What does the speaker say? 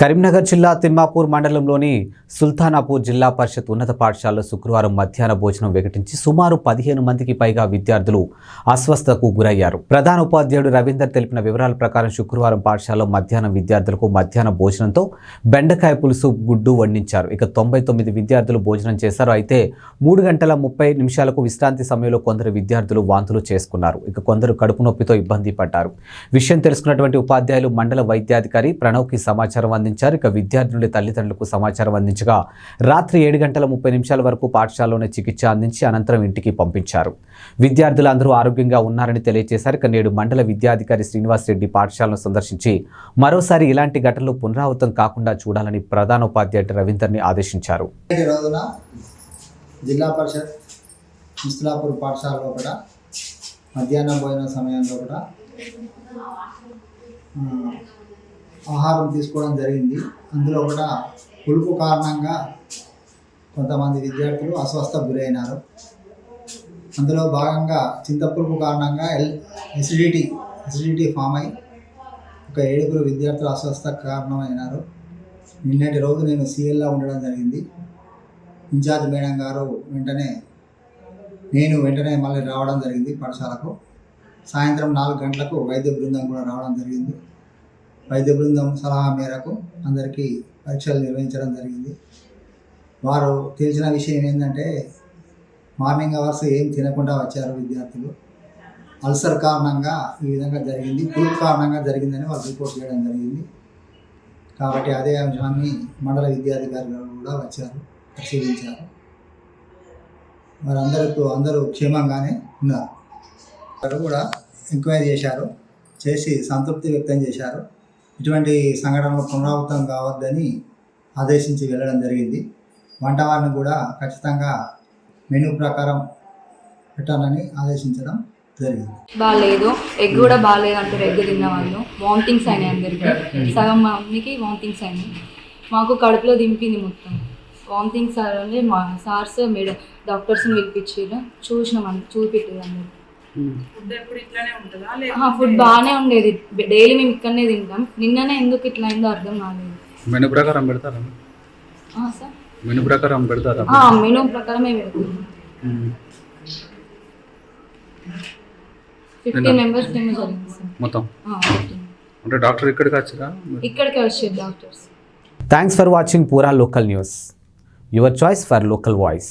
Karimnagar జిల్లా తిమ్మాపూర్ మండలంలోని సుల్తానాపూర్ జిల్లా పరిషత్ ఉన్నత పాఠశాలలో శుక్రవారం మధ్యాహ్న భోజనం వికటించి సుమారు పదిహేను మందికి పైగా విద్యార్థులు అస్వస్థతకు గురయ్యారు. ప్రధాన ఉపాధ్యాయుడు రవీందర్ తెలిపిన వివరాల ప్రకారం శుక్రవారం పాఠశాలలో మధ్యాహ్నం విద్యార్థులకు మధ్యాహ్న భోజనంతో బెండకాయ పులుసు గుడ్డు వండించారు. ఇక తొంభై తొమ్మిది విద్యార్థులు భోజనం చేశారు. అయితే మూడు గంటల ముప్పై నిమిషాలకు విశ్రాంతి సమయంలో కొందరు విద్యార్థులు వాంతులు చేసుకున్నారు. ఇక కొందరు కడుపు నొప్పితో ఇబ్బంది పడ్డారు. విషయం తెలుసుకున్నటువంటి ఉపాధ్యాయులు మండల వైద్యాధికారి ప్రణవ్కి సమాచారం అందించారు ఇక విద్యార్థుల తల్లిదండ్రులకు సమాచారం అందించగా రాత్రి ఏడు గంటల ముప్పై నిమిషాల వరకు పాఠశాలలోనే చికిత్స అందించి అనంతరం ఇంటికి పంపించారు. విద్యార్థులందరూ ఆరోగ్యంగా ఉన్నారని తెలియజేశారు. ఇక నేడు మండల విద్యాధికారి శ్రీనివాస్ రెడ్డి పాఠశాలను సందర్శించి మరోసారి ఇలాంటి ఘటనలు పునరావృతం కాకుండా చూడాలని ప్రధానోపాధ్యాయుడు రవీందర్ని ఆదేశించారు. జిల్లా పరిషత్ ముస్లాపూర్ పాఠశాలలో కూడా మధ్యాహ్నం భోజన సమయంలో కూడా ఆహారం తీసుకోవడం జరిగింది. అందులో కూడా పులుపు కారణంగా కొంతమంది విద్యార్థులు అస్వస్థ గురైనారు. అందులో భాగంగా చింతపులుపు కారణంగా ఎల్ ఎసిడిటీ ఎసిడిటీ ఫామ్ అయి ఒక ఏడుగురు విద్యార్థులు అస్వస్థ కారణమైనారు. నిన్నటి రోజు నేను సీఎల్లా ఉండడం జరిగింది. ఇన్ఛార్జ్ మేడం గారు వెంటనే నేను వెంటనే మళ్ళీ రావడం జరిగింది పాఠశాలకు. సాయంత్రం నాలుగు గంటలకు వైద్య బృందం కూడా రావడం జరిగింది. వైద్య బృందం సలహా మేరకు అందరికీ పరీక్షలు నిర్వహించడం జరిగింది. వారు తెలిసిన విషయం ఏంటంటే మార్నింగ్ అవర్స్ ఏం తినకుండా వచ్చారు విద్యార్థులు. అల్సర్ కారణంగా ఈ విధంగా జరిగింది పులుపు కారణంగా జరిగిందని వాళ్ళు రిపోర్ట్ చేయడం జరిగింది. కాబట్టి అదే అంశాన్ని మండల విద్యాధికారులు కూడా వచ్చారు పరిశీలించారు. వారందరూ అందరూ క్షేమంగానే ఉన్నారు. వారు కూడా ఎంక్వైరీ చేశారు చేసి సంతృప్తి వ్యక్తం చేశారు. ఇటువంటి సంఘటనలు పునరావృతం కావద్దని ఆదేశించి వెళ్ళడం జరిగింది. వంటవారిని కూడా ఖచ్చితంగా మెనూ ప్రకారం పెట్టాలని ఆదేశించడం జరిగింది. బాగాలేదు. ఎగ్ కూడా బాగాలేదు అంటారు. ఎగ్ తిన్న వాళ్ళు వామిటింగ్స్ అయినాయి అందరికీ. సగం మా మమ్మీకి వామిటింగ్స్ అయినాయి. మాకు కడుపులో దింపింది మొత్తం. వామిటింగ్స్ అంటే మా సార్స్ మేడం డాక్టర్స్ని పిలిపించారు. చూసినాం అని చూపెట్టారు అందరికీ. ఫుడ్ ఎప్పుడు ఇట్లానే ఉంటుందా? ఫుడ్ బాగానే ఉండేది. డైలీ మేము ఇక్కడనే తింటాం. నిన్ననే ఎందుకు ఇట్లా అయిందో అర్థం కాలేదు. మెను ప్రకారం పెడతారా? ఆ, సార్? మెను ప్రకారం పెడతారా? ఆ, మెనూ ప్రకారమే మ్మ్. ఫిఫ్టీన్ మెంబర్స్ మొత్తం? ఆ, 15. అంటే డాక్టర్ ఇక్కడికి వచ్చారా? ఇక్కడికే వచ్చారు doctors. Thanks for watching Poora local news your choice for local voice